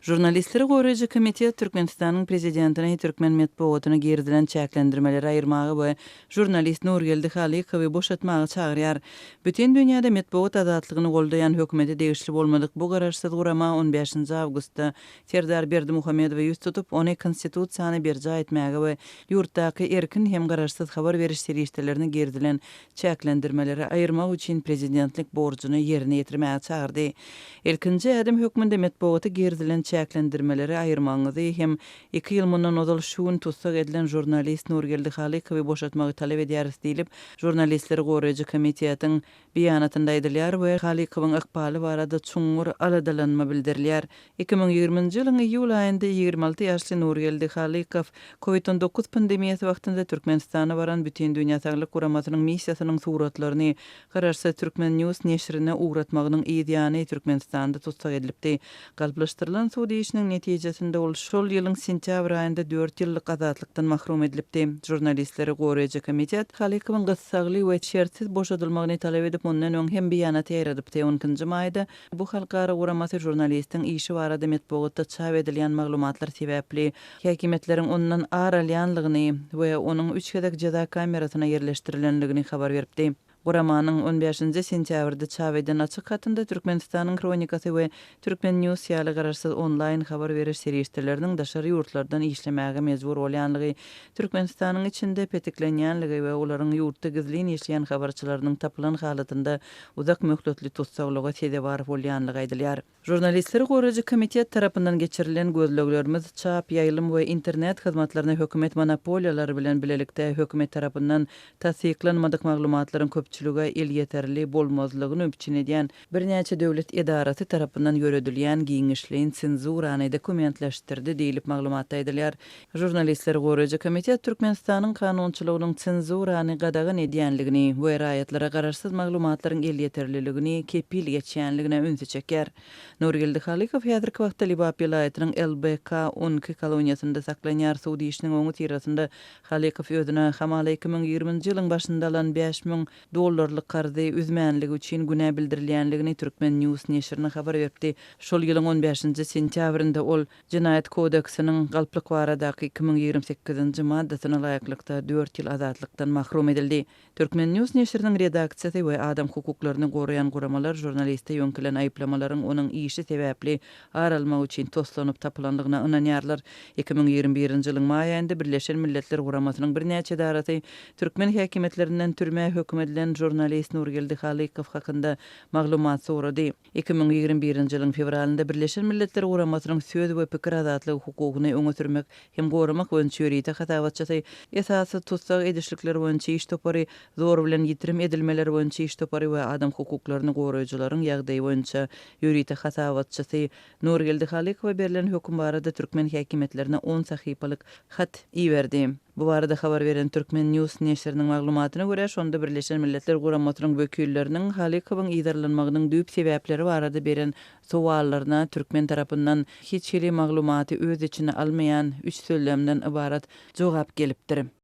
Jurnalistlere Gorejy Komiteti Türkmenistanyň prezidentine türkmen medpowatyna gerdilen çäklendirmeleri aýyrmagy we jurnalist Nurgeldi Halikowy boşatmagy çagyrýar. Bütün dünýäde medeniýet azatlygyny goldaýan hökümeti degişli bolmadyk bu garaşsyz gurama 15-nji awgustda Serdar Berdi Muhammedow ýüz tutup ony konstitusiýany berja etmäge we ýurtdaky erkin hem garaşsyz habar beriş serişdelerini gerdilen çäklendirmeleri aýyrmak üçin prezidentlik borjuny ýerine ýetirmäge çagyrdy. Erkinji adam hökmünde medpowaty gerdilen çäklendirmeleri ayırmağınızı hem 2 ýyl mundan ozal şuun tutsak edilen jurnalist Nurgeldi Halikowy boşatmagy talep edýäris diýilip, jurnalistleri goraýjy komitetiň beýanatynda edilýär we Halikowyň ykbaly barada çuňur aladalanma bildirilýär. 2020-nji ýylyň iýul aýynda 26 ýaşly Nurgeldi Halikow COVID-19 pandemiýasy wagtynda Türkmenistana baran bütün dünýä saglyk guramasynyň missiýasynyň suratlaryny Gararsa Türkmen News neşrine uğratmagynyň ideýany Türkmenistanda tutsak edilipdi. Galplaşdyrylan suw diýişiniň netijesinde ol şol ýylyň sentýabr aýynda 4 ýyllyk azatlikden mahrum edilipdi. Jurnalistleri goraýjy komitet Halikowyň gyssagly we çertiz boşadylmagyny talap edip ondan öň hem biýanat ýaradypdy 10-njy maýda. Bu halkara uramasy jurnalistiň işi barada metbuatda çap edilýän maglumatlar sebäpli häkimetleriň ondan aralyanlygyny we onuň 3 gedek jaza kamerasyna yerleşdirilenligini habar beripdi. Bu 15-nji sentýabrda çaweden açyk hatynda Türkmenistanyň kronikasy we Türkmen News ýaly garaşsyz onlaýn habar beriş servisleriniň daşary ýurtlardan işlemäge mezbur bolýanlygy, Türkmenistanyň içinde petiklenýänligi we olaryň ýurtda gizlin işleýän habarçylarynyň tapylan halatynda uzak möhletli tutsaglyga sebäp bar bolýanlygy aýdylýar. Jurnalistler gorajy komitet tarapyndan geçirilen gözleglerimiz çap, ýaýlym we internet hyzmatlaryna hökümet monopoliýalary bilen bilelikde hökümet tarapyndan tasdiklanmadyk maglumatlaryň köp köpçülüge el yeterli bolmazlygyny üpçin edýän bir näçe döwlet edaraty tarapyndan ýöredilýän giňişliň senzurany dokumentleşdirdi diýilip maglumatda edilýär. Jurnalistler Goraja Komitet Türkmenistanyň kanunçylygynyň senzurany gadagyn edýänligini we raýatlara garaşsyz maglumatlaryň el ýeterliligini kepil geçýänligine ünsi çeker. Nurgildi Halikow häzirki wagtda Libap vilayetiniň LBK 12 koloniýasynda saklanýar Suudi işiniň oňy tirasynda Halikow ýödüne Hamal 2020-nji ýylyň başyndalan 5000 dollarlyk karzy üzmänligi üçin güne bildirilýänligini Türkmen News neşrine habar berdi. Şol ýylyň 15-nji sentýabrynda ol Jinayet kodeksiniň galplyk baradaky 2028-nji maddasyna laýyklykda 4 ýyl azatlykdan mahrum edildi. Türkmen News neşrinin redaksiýasy we adam hukuklaryny goraýan guramalar jurnaliste ýönkilen aýplamalaryň onuň işi sebäpli aralma üçin toslanyp tapylandygyna ynanýarlar. 2021-nji ýylyň maý aýynda Birleşen Milletler guramasynyň bir näçe darasy Türkmen häkimetlerinden türme hökmedilen bilen jurnalist Nurgeldi Halykov hakynda maglumat sorady. 2021-nji ýylyň fevralynda Birleşen Milletler Guramasynyň söz we pikir azatlygy hukugyny öňe sürmek hem goramak we çörite hatawatçysy esasy tutsak edişlikler boýunça iş topary zor bilen ýitirim edilmeler boýunça iş topary we adam hukuklaryny goraýjylaryň ýagdaýy boýunça ýörite hatawatçysy Nurgeldi Halykova berilen höküm barada türkmen häkimetlerine 10 sahypalyk hat iýerdi. Bu barada xabar beren Türkmen News neşrinin maglumatyna görä, şonda Birleşen Milletler Guramatynyň wekilleriniň Halikowyň ýerlenmeginiň düýp sebäpleri barada beren sowallaryna Türkmen tarapyndan hiç hili maglumaty öz içine almayan üç söylemden ibarat jogap gelipdir.